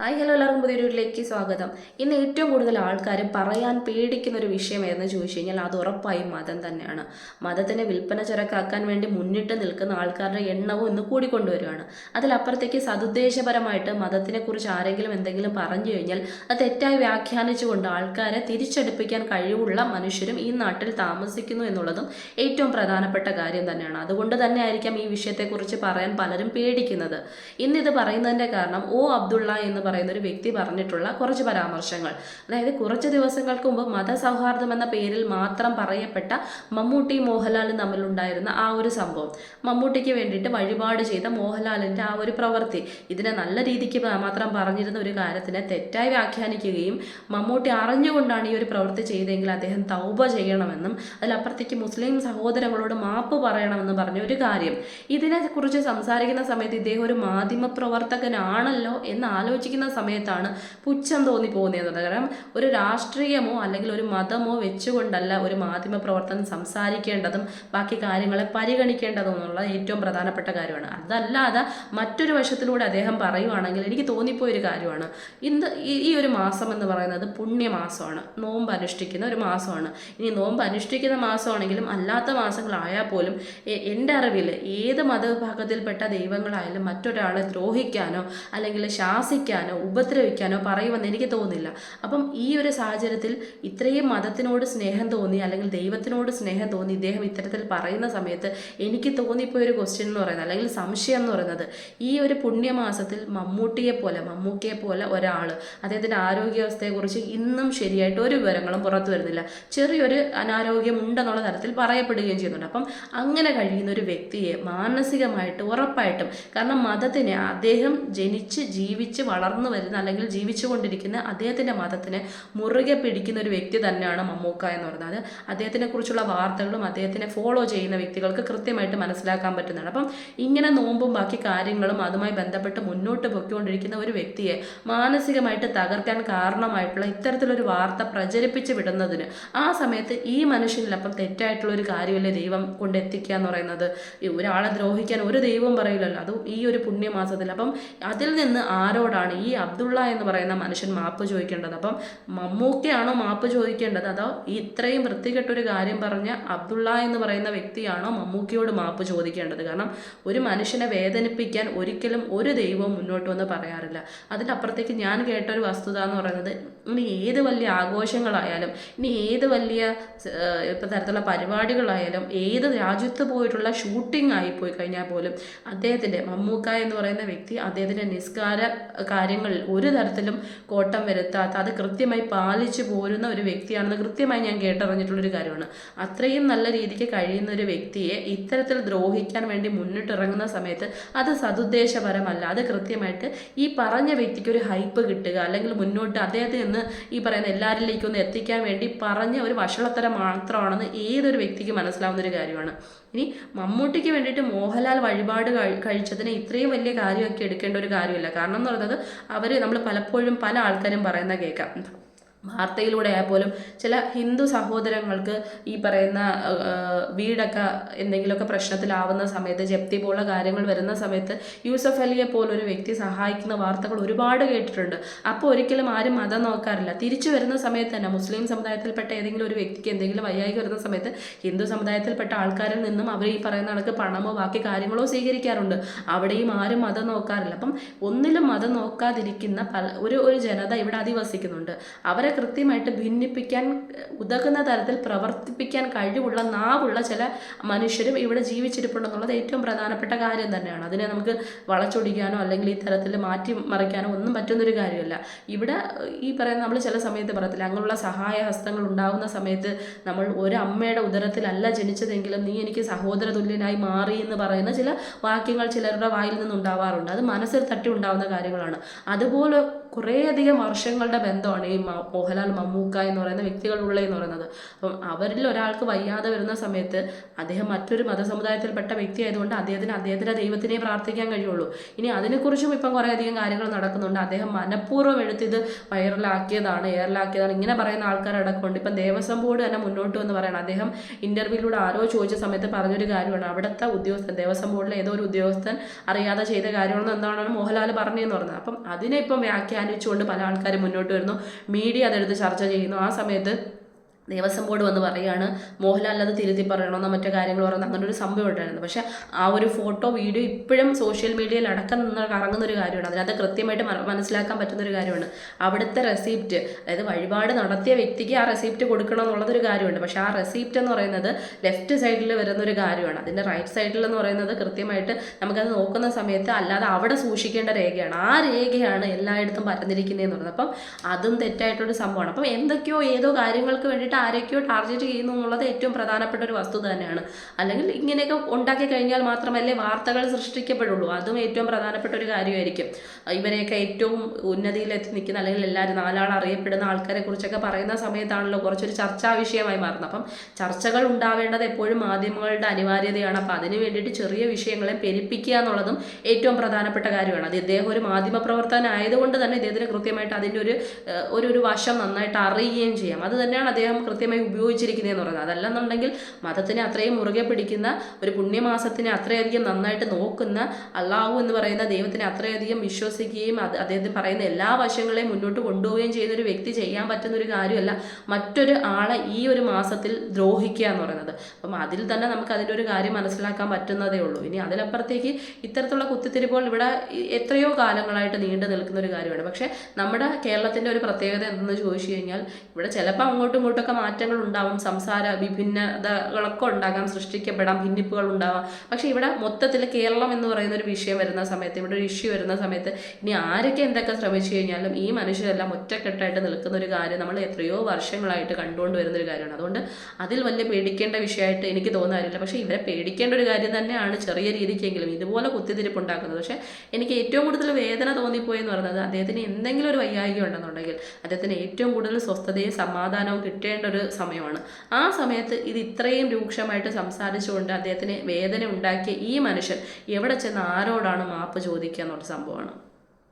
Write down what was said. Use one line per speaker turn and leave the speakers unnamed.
Hi hello എല്ലാവർക്കും പുതിയ വീഡിയോയിലേക്ക് സ്വാഗതം. ഇന്ന് ഏറ്റവും കൂടുതൽ ആൾക്കാർ പറയാൻ പേടിക്കുന്ന ഒരു വിഷയം ഏതെന്ന് ചോദിച്ചു കഴിഞ്ഞാൽ അത് ഉറപ്പായും മതം തന്നെയാണ്. മതത്തിനെ വിൽപ്പന ചരക്കാക്കാൻ വേണ്ടി മുന്നിട്ട് നിൽക്കുന്ന ആൾക്കാരുടെ എണ്ണവും ഇന്ന് കൂടിക്കൊണ്ടുവരികയാണ്. അതിലപ്പുറത്തേക്ക് സതുദ്ദേശപരമായിട്ട് മതത്തിനെക്കുറിച്ച് ആരെങ്കിലും എന്തെങ്കിലും പറഞ്ഞു കഴിഞ്ഞാൽ അത് തെറ്റായി വ്യാഖ്യാനിച്ചുകൊണ്ട് ആൾക്കാരെ തിരിച്ചടുപ്പിക്കാൻ കഴിവുള്ള മനുഷ്യരും ഈ നാട്ടിൽ താമസിക്കുന്നു എന്നുള്ളതും ഏറ്റവും പ്രധാനപ്പെട്ട കാര്യം തന്നെയാണ്. അതുകൊണ്ട് തന്നെ ആയിരിക്കാം ഈ വിഷയത്തെക്കുറിച്ച് പറയാൻ പലരും പേടിക്കുന്നത്. ഇന്നിത് പറയുന്നതിന്റെ കാരണം ഓ അബ്ദുള്ള എന്ന് പറയുന്ന ഒരു വ്യക്തി പറഞ്ഞിട്ടുള്ള കുറച്ച് പരാമർശങ്ങൾ. അതായത് കുറച്ച് ദിവസങ്ങൾക്ക് മുമ്പ് മതസൗഹാർദ്ദം എന്ന പേരിൽ മാത്രം പറയപ്പെട്ട മമ്മൂട്ടി മോഹൻലാലും തമ്മിലുണ്ടായിരുന്ന ആ ഒരു സംഭവം. മമ്മൂട്ടിക്ക് വേണ്ടിയിട്ട് വഴിപാട് ചെയ്ത മോഹൻലാലിന്റെ ആ ഒരു പ്രവൃത്തി. ഇതിനെ നല്ല രീതിക്ക് മാത്രം പറഞ്ഞിരുന്ന ഒരു കാര്യത്തിനെ തെറ്റായി വ്യാഖ്യാനിക്കുകയും മമ്മൂട്ടി അറിഞ്ഞുകൊണ്ടാണ് ഈ ഒരു പ്രവൃത്തി ചെയ്തെങ്കിൽ അദ്ദേഹം തൗബ ചെയ്യണമെന്നും അതിലപ്പുറത്തേക്ക് മുസ്ലിം സഹോദരങ്ങളോട് മാപ്പ് പറയണമെന്നും പറഞ്ഞ ഒരു കാര്യം. ഇതിനെക്കുറിച്ച് സംസാരിക്കുന്ന സമയത്ത് ഇദ്ദേഹം ഒരു മാധ്യമ പ്രവർത്തകനാണല്ലോ എന്ന് ആലോചിക്കുന്ന സമയത്താണ് പുച്ഛം തോന്നി പോകുന്നത് കാരണം ഒരു രാഷ്ട്രീയമോ അല്ലെങ്കിൽ ഒരു മതമോ വെച്ചുകൊണ്ടല്ല ഒരു മാധ്യമ പ്രവർത്തനം സംസാരിക്കേണ്ടതും ബാക്കി കാര്യങ്ങളെ പരിഗണിക്കേണ്ടതും എന്നുള്ള ഏറ്റവും പ്രധാനപ്പെട്ട കാര്യമാണ്. അതല്ലാതെ മറ്റൊരു വശത്തിലൂടെ അദ്ദേഹം പറയുവാണെങ്കിൽ എനിക്ക് തോന്നിപ്പോയ ഒരു കാര്യമാണ്. ഇന്ന് ഈ- ഒരു മാസം എന്ന് പറയുന്നത് പുണ്യമാസമാണ്. നോമ്പ് അനുഷ്ഠിക്കുന്ന ഒരു മാസമാണ്. ഇനി നോമ്പ് അനുഷ്ഠിക്കുന്ന മാസമാണെങ്കിലും അല്ലാത്ത മാസങ്ങളായാൽ പോലും എന്റെ അറിവിൽ ഏത് മതവിഭാഗത്തിൽപ്പെട്ട ദൈവങ്ങളായാലും മറ്റൊരാളെ ദ്രോഹിക്കാനോ അല്ലെങ്കിൽ ശാസിക്കാനോ ഉപദ്രവിക്കാനോ പറയുമെന്ന് എനിക്ക് തോന്നുന്നില്ല. അപ്പം ഈ ഒരു സാഹചര്യത്തിൽ ഇത്രയും മതത്തിനോട് സ്നേഹം തോന്നി അല്ലെങ്കിൽ ദൈവത്തിനോട് സ്നേഹം തോന്നി ഇദ്ദേഹം ഇത്തരത്തിൽ പറയുന്ന സമയത്ത് എനിക്ക് തോന്നിപ്പോയ ഒരു ക്വസ്റ്റ്യൻ എന്ന് പറയുന്നത് അല്ലെങ്കിൽ സംശയം എന്ന് പറയുന്നത് ഈ ഒരു പുണ്യമാസത്തിൽ മമ്മൂട്ടിയെ പോലെ മമ്മൂക്കിയെ പോലെ ഒരാൾ അദ്ദേഹത്തിന്റെ ആരോഗ്യാവസ്ഥയെക്കുറിച്ച് ഇന്നും ശരിയായിട്ട് ഒരു വിവരങ്ങളും പുറത്തു വരുന്നില്ല. ചെറിയൊരു അനാരോഗ്യം ഉണ്ടെന്നുള്ള തരത്തിൽ പറയപ്പെടുകയും ചെയ്യുന്നുണ്ട്. അപ്പം അങ്ങനെ കഴിയുന്ന ഒരു വ്യക്തിയെ മാനസികമായിട്ട് ഉറപ്പായിട്ടും കാരണം മതത്തിനെ അദ്ദേഹം ജനിച്ച് ജീവിച്ച് വളർന്നു വരുന്ന അല്ലെങ്കിൽ ജീവിച്ചുകൊണ്ടിരിക്കുന്ന അദ്ദേഹത്തിന്റെ മതത്തിന് മുറുകെ പിടിക്കുന്ന ഒരു വ്യക്തി തന്നെയാണ് മമ്മൂക്ക എന്ന് പറയുന്നത്. അദ്ദേഹത്തിനെ കുറിച്ചുള്ള വാർത്തകളും അദ്ദേഹത്തിനെ ഫോളോ ചെയ്യുന്ന വ്യക്തികൾക്ക് കൃത്യമായിട്ട് മനസ്സിലാക്കാൻ പറ്റുന്നതാണ്. അപ്പം ഇങ്ങനെ നോമ്പും ബാക്കി കാര്യങ്ങളും അതുമായി ബന്ധപ്പെട്ട് മുന്നോട്ട് പൊയ്ക്കൊണ്ടിരിക്കുന്ന ഒരു വ്യക്തിയെ മാനസികമായിട്ട് തകർക്കാൻ കാരണമായിട്ടുള്ള ഇത്തരത്തിലൊരു വാർത്ത പ്രചരിപ്പിച്ച് വിടുന്നതിന് ആ സമയത്ത് ഈ മനുഷ്യനിൽ അപ്പം തെറ്റായിട്ടുള്ള ഒരു കാര്യമല്ലേ ദൈവം കൊണ്ട് എത്തിക്കുക എന്ന് പറയുന്നത്? ഒരാളെ ദ്രോഹിക്കാൻ ഒരു ദൈവം പറയില്ലല്ലോ. അതും ഈ ഒരു പുണ്യമാസത്തിൽ. അപ്പം അതിൽ നിന്ന് ആരോടാണ് ഈ അബ്ദുള്ള എന്ന് പറയുന്ന മനുഷ്യൻ മാപ്പ് ചോദിക്കേണ്ടത്. അപ്പം മമ്മൂക്കയാണോ മാപ്പ് ചോദിക്കേണ്ടത്? അതോ ഈ ഇത്രയും വൃത്തികെട്ടൊരു കാര്യം പറഞ്ഞ അബ്ദുള്ള എന്ന് പറയുന്ന വ്യക്തിയാണോ മമ്മൂക്കയോട് മാപ്പ് ചോദിക്കേണ്ടത്? കാരണം ഒരു മനുഷ്യനെ വേദനിപ്പിക്കാൻ ഒരിക്കലും ഒരു ദൈവവും മുന്നോട്ട് വന്ന് പറയാറില്ല. അതിനപ്പുറത്തേക്ക് ഞാൻ കേട്ട ഒരു വസ്തുത എന്ന് പറയുന്നത് ഇനി ഏത് വലിയ ആഘോഷങ്ങളായാലും ഇനി ഏത് വലിയ ഇപ്പം തരത്തിലുള്ള പരിപാടികളായാലും ഏത് രാജ്യത്ത് പോയിട്ടുള്ള ഷൂട്ടിംഗ് ആയിപ്പോയി കഴിഞ്ഞാൽ പോലും അദ്ദേഹത്തിന്റെ മമ്മൂക്ക എന്ന് പറയുന്ന വ്യക്തി അദ്ദേഹത്തിന്റെ നിസ്കാര കാര്യങ്ങളിൽ ഒരു തരത്തിലും കോട്ടം വരുത്താത്ത അത് കൃത്യമായി പാലിച്ചു പോരുന്ന ഒരു വ്യക്തിയാണെന്ന് കൃത്യമായി ഞാൻ കേട്ടറിഞ്ഞിട്ടുള്ളൊരു കാര്യമാണ്. അത്രയും നല്ല രീതിക്ക് കഴിയുന്ന ഒരു വ്യക്തിയെ ഇത്തരത്തിൽ ദ്രോഹിക്കാൻ വേണ്ടി മുന്നിട്ടിറങ്ങുന്ന സമയത്ത് അത് സതുദ്ദേശപരമല്ല. അത് കൃത്യമായിട്ട് ഈ പറഞ്ഞ വ്യക്തിക്ക് ഒരു ഹൈപ്പ് കിട്ടുക അല്ലെങ്കിൽ മുന്നോട്ട് അദ്ദേഹത്തിൽ നിന്ന് ഈ പറയുന്ന എല്ലാവരിലേക്കും ഒന്ന് എത്തിക്കാൻ വേണ്ടി പറഞ്ഞ ഒരു വഷളത്തരം മാത്രമാണെന്ന് ഏതൊരു വ്യക്തിക്ക് മനസ്സിലാവുന്ന ഒരു കാര്യമാണ്. ഇനി മമ്മൂട്ടിക്ക് വേണ്ടിയിട്ട് മോഹൻലാൽ വഴിപാട് കഴി- കഴിച്ചതിന് ഇത്രയും വലിയ കാര്യമൊക്കെ എടുക്കേണ്ട ഒരു കാര്യമില്ല. കാരണം എന്ന് പറയുന്നത് അവർ നമ്മൾ പലപ്പോഴും പല ആൾക്കാരും പറയുന്ന കേൾക്കാം വാർത്തയിലൂടെ ആയാൽ പോലും ചില ഹിന്ദു സഹോദരങ്ങൾക്ക് ഈ പറയുന്ന വീടൊക്കെ എന്തെങ്കിലുമൊക്കെ പ്രശ്നത്തിലാവുന്ന സമയത്ത് ജപ്തി പോലുള്ള കാര്യങ്ങൾ വരുന്ന സമയത്ത് യൂസഫ് അലിയെ പോലൊരു വ്യക്തി സഹായിക്കുന്ന വാർത്തകൾ ഒരുപാട് കേട്ടിട്ടുണ്ട്. അപ്പോൾ ഒരിക്കലും ആരും മതം നോക്കാറില്ല. തിരിച്ചു വരുന്ന സമയത്ത് തന്നെ മുസ്ലിം സമുദായത്തിൽപ്പെട്ട ഏതെങ്കിലും ഒരു വ്യക്തിക്ക് എന്തെങ്കിലും വയ്യായ്ക വരുന്ന സമയത്ത് ഹിന്ദു സമുദായത്തിൽപ്പെട്ട ആൾക്കാരിൽ നിന്നും അവർ ഈ പറയുന്ന ആൾക്ക് പണമോ ബാക്കി കാര്യങ്ങളോ സ്വീകരിക്കാറുണ്ട്. അവിടെയും ആരും മതം നോക്കാറില്ല. അപ്പം ഒന്നിലും മതം നോക്കാതിരിക്കുന്ന പല ഒരു ഒരു ജനത ഇവിടെ അധിവസിക്കുന്നുണ്ട്. അവരെ കൃത്യമായിട്ട് ഭിന്നിപ്പിക്കാൻ ഉതകുന്ന തരത്തിൽ പ്രവർത്തിപ്പിക്കാൻ കഴിവുള്ള നാവുള്ള ചില മനുഷ്യരും ഇവിടെ ജീവിച്ചിരിപ്പുണ്ടെന്നുള്ളത് ഏറ്റവും പ്രധാനപ്പെട്ട കാര്യം തന്നെയാണ്. അതിനെ നമുക്ക് വളച്ചൊടിക്കാനോ അല്ലെങ്കിൽ ഈ തരത്തിൽ മാറ്റി മറിക്കാനോ ഒന്നും പറ്റുന്നൊരു കാര്യമല്ല. ഇവിടെ ഈ പറയുന്ന നമ്മൾ ചില സമയത്ത് പറയത്തില്ല അങ്ങനെയുള്ള സഹായ ഹസ്തങ്ങൾ ഉണ്ടാകുന്ന സമയത്ത് നമ്മൾ ഒരു അമ്മയുടെ ഉദരത്തിലല്ല ജനിച്ചതെങ്കിലും നീ എനിക്ക് സഹോദര തുല്യനായി മാറി എന്ന് പറയുന്ന ചില വാക്യങ്ങൾ ചിലരുടെ വായിൽ നിന്നുണ്ടാവാറുണ്ട്. അത് മനസ്സിൽ തട്ടി ഉണ്ടാവുന്ന കാര്യങ്ങളാണ്. അതുപോലെ കുറേയധികം വർഷങ്ങളുടെ ബന്ധമാണ് ഈ മോഹൻലാൽ മമ്മൂക്ക എന്ന് പറയുന്ന വ്യക്തികളുള്ള എന്ന് പറയുന്നത്. അപ്പം അവരിൽ ഒരാൾക്ക് വയ്യാതെ വരുന്ന സമയത്ത് അദ്ദേഹം മറ്റൊരു മതസമുദായത്തിൽപ്പെട്ട വ്യക്തി ആയതുകൊണ്ട് അദ്ദേഹത്തിന് അദ്ദേഹത്തിന്റെ ദൈവത്തിനെ പ്രാർത്ഥിക്കാൻ കഴിയുള്ളൂ. ഇനി അതിനെക്കുറിച്ചും ഇപ്പം കുറേയധികം കാര്യങ്ങൾ നടക്കുന്നുണ്ട്. അദ്ദേഹം മനഃപൂർവം എടുത്തിത് വൈറലാക്കിയതാണ് എയറിലാക്കിയതാണ് ഇങ്ങനെ പറയുന്ന ആൾക്കാരടക്കമുണ്ട് ഇപ്പം ദേവസ്വം ബോർഡ് തന്നെ മുന്നോട്ട് വന്ന് പറയണം. അദ്ദേഹം ഇന്റർവ്യൂവിലൂടെ ആരോ ചോദിച്ച സമയത്ത് പറഞ്ഞൊരു കാര്യമാണ്. അവിടുത്തെ ഉദ്യോഗസ്ഥൻ ദേവസ്വം ബോർഡിലെ ഏതോ ഒരു ഉദ്യോഗസ്ഥൻ അറിയാതെ ചെയ്ത കാര്യങ്ങളെന്ന് എന്താണെന്ന് മോഹൻലാൽ പറഞ്ഞതെന്ന് പറഞ്ഞത്. അപ്പം അതിനെ ഇപ്പം വ്യാഖ്യാനിച്ചുകൊണ്ട് പല ആൾക്കാരും മുന്നോട്ട് വരുന്നു. മീഡിയ അതെടുത്ത് ചർച്ച ചെയ്യുന്നു. ആ സമയത്ത് ദേവസ്വം ബോർഡ് വന്ന് പറയുകയാണ് മോഹൻലാൽ അത് തിരുത്തി പറയണമെന്നോ മറ്റു കാര്യങ്ങൾ പറയുന്ന അങ്ങനെ ഒരു സംഭവം ഉണ്ടായിരുന്നു. പക്ഷേ ആ ഒരു ഫോട്ടോ വീഡിയോ ഇപ്പോഴും സോഷ്യൽ മീഡിയയിൽ അടക്കം നിന്ന് കറങ്ങുന്ന ഒരു കാര്യമാണ്. അതിനകത്ത് കൃത്യമായിട്ട് മനസ്സിലാക്കാൻ പറ്റുന്ന ഒരു കാര്യമാണ്. അവിടുത്തെ റെസിപ്റ്റ് അതായത് വഴിപാട് നടത്തിയ വ്യക്തിക്ക് ആ റെസിപ്റ്റ് കൊടുക്കണം എന്നുള്ളതൊരു കാര്യമുണ്ട്. പക്ഷേ ആ റെസിപ്റ്റ് എന്ന് പറയുന്നത് ലെഫ്റ്റ് സൈഡിൽ വരുന്ന ഒരു കാര്യമാണ്. അതിന്റെ റൈറ്റ് സൈഡിൽ എന്ന് പറയുന്നത് കൃത്യമായിട്ട് നമുക്കത് നോക്കുന്ന സമയത്ത് അല്ലാതെ അവിടെ സൂക്ഷിക്കേണ്ട രേഖയാണ്. ആ രേഖയാണ് എല്ലായിടത്തും പരന്നിരിക്കുന്നതെന്ന് പറയുന്നത്. അപ്പം അതും തെറ്റായിട്ടൊരു സംഭവമാണ്. അപ്പം എന്തൊക്കെയോ ഏതോ കാര്യങ്ങൾക്ക് വേണ്ടിയിട്ട് ആരൊക്കെയോ ടാർഗറ്റ് ചെയ്യുന്നു എന്നുള്ളത് ഏറ്റവും പ്രധാനപ്പെട്ട ഒരു വസ്തുത തന്നെയാണ്. അല്ലെങ്കിൽ ഇങ്ങനെയൊക്കെ ഉണ്ടാക്കി കഴിഞ്ഞാൽ മാത്രമല്ലേ വാർത്തകൾ സൃഷ്ടിക്കപ്പെടുള്ളൂ. അതും ഏറ്റവും പ്രധാനപ്പെട്ട ഒരു കാര്യമായിരിക്കും. ഇവരെയൊക്കെ ഏറ്റവും ഉന്നതിയിലെത്തി നിൽക്കുന്ന അല്ലെങ്കിൽ എല്ലാവരും നാലാൾ അറിയപ്പെടുന്ന ആൾക്കാരെ കുറിച്ചൊക്കെ പറയുന്ന സമയത്താണല്ലോ കുറച്ചൊരു ചർച്ചാ വിഷയമായി മാറുന്നത്. അപ്പം ചർച്ചകൾ ഉണ്ടാവേണ്ടത് എപ്പോഴും മാധ്യമങ്ങളുടെ അനിവാര്യതയാണ്. അപ്പം അതിന് വേണ്ടിയിട്ട് ചെറിയ വിഷയങ്ങളെ പെരുപ്പിക്കുക എന്നുള്ളതും ഏറ്റവും പ്രധാനപ്പെട്ട കാര്യമാണ്. അത് ഇദ്ദേഹം ഒരു മാധ്യമ പ്രവർത്തകനായതുകൊണ്ട് തന്നെ ഇദ്ദേഹത്തിന് കൃത്യമായിട്ട് അതിന്റെ ഒരു ഒരു ഒരു വശം നന്നായിട്ട് അറിയുകയും ചെയ്യാം. അത് തന്നെയാണ് അദ്ദേഹം കൃത്യമായി ഉപയോഗിച്ചിരിക്കുന്നതെന്ന് പറയുന്നത്. അതല്ലെന്നുണ്ടെങ്കിൽ മതത്തിനെ അത്രയും മുറുകെ പിടിക്കുന്ന ഒരു പുണ്യമാസത്തിനെ അത്രയധികം നന്നായിട്ട് നോക്കുന്ന അള്ളാഹു എന്ന് പറയുന്ന ദൈവത്തിനെ അത്രയധികം വിശ്വസിക്കുകയും അത് അദ്ദേഹത്തിന് പറയുന്ന എല്ലാ വശങ്ങളെയും മുന്നോട്ട് കൊണ്ടുപോവുകയും ചെയ്യുന്ന ഒരു വ്യക്തി ചെയ്യാൻ പറ്റുന്ന ഒരു കാര്യമല്ല മറ്റൊരു ആളെ ഈ ഒരു മാസത്തിൽ ദ്രോഹിക്കുക എന്ന് പറയുന്നത്. അപ്പം അതിൽ തന്നെ നമുക്ക് അതിന്റെ ഒരു കാര്യം മനസ്സിലാക്കാൻ പറ്റുന്നതേ ഉള്ളൂ. ഇനി അതിലപ്പുറത്തേക്ക് ഇത്തരത്തിലുള്ള കുത്തിത്തിരിപ്പുകൾ ഇവിടെ എത്രയോ കാലങ്ങളായിട്ട് നീണ്ടു നിൽക്കുന്ന ഒരു കാര്യമാണ്. പക്ഷേ നമ്മുടെ കേരളത്തിന്റെ ഒരു പ്രത്യേകത എന്തെന്ന് ചോദിച്ചു കഴിഞ്ഞാൽ ഇവിടെ ചിലപ്പോൾ അങ്ങോട്ടും ഇങ്ങോട്ടൊക്കെ മാറ്റങ്ങൾ ഉണ്ടാവും സംസാര വിഭിന്നതകളൊക്കെ ഉണ്ടാകാം സൃഷ്ടിക്കപ്പെടാം ഭിന്നിപ്പുകൾ ഉണ്ടാവാം. പക്ഷേ ഇവിടെ മൊത്തത്തിൽ കേരളം എന്ന് പറയുന്ന ഒരു വിഷയം വരുന്ന സമയത്ത് ഇവിടെ ഒരു ഇഷ്യൂ വരുന്ന സമയത്ത് ഇനി ആരൊക്കെ എന്തൊക്കെ ശ്രമിച്ചു കഴിഞ്ഞാലും ഈ മനുഷ്യരെല്ലാം ഒറ്റക്കെട്ടായിട്ട് നിൽക്കുന്ന ഒരു കാര്യം നമ്മൾ എത്രയോ വർഷങ്ങളായിട്ട് കണ്ടുകൊണ്ട് വരുന്ന ഒരു കാര്യമാണ്. അതുകൊണ്ട് അതിൽ വലിയ പേടിക്കേണ്ട വിഷയമായിട്ട് എനിക്ക് തോന്നാറില്ല പക്ഷേ ഇവരെ പേടിക്കേണ്ട ഒരു കാര്യം തന്നെയാണ് ചെറിയ രീതിക്കെങ്കിലും ഇതുപോലെ കുത്തിതിരിപ്പ് ഉണ്ടാക്കുന്നത്. പക്ഷേ എനിക്ക് ഏറ്റവും കൂടുതൽ വേദന തോന്നിപ്പോയെന്ന് പറയുന്നത് അദ്ദേഹത്തിന് എന്തെങ്കിലും ഒരു വൈകായിക ഉണ്ടെന്നുണ്ടെങ്കിൽ അദ്ദേഹത്തിന് ഏറ്റവും കൂടുതൽ സ്വസ്ഥതയും സമാധാനവും കിട്ടേണ്ട ഒരു സമയമാണ്. ആ സമയത്ത് ഇത് ഇത്രയും രൂക്ഷമായിട്ട് സംസാരിച്ചുകൊണ്ട് അദ്ദേഹത്തിന് വേദന ഉണ്ടാക്കിയ ഈ മനുഷ്യൻ എവിടെ ചെന്ന് ആരോടാണ് മാപ്പ് ചോദിക്കുക എന്നുള്ള സംഭവമാണ്.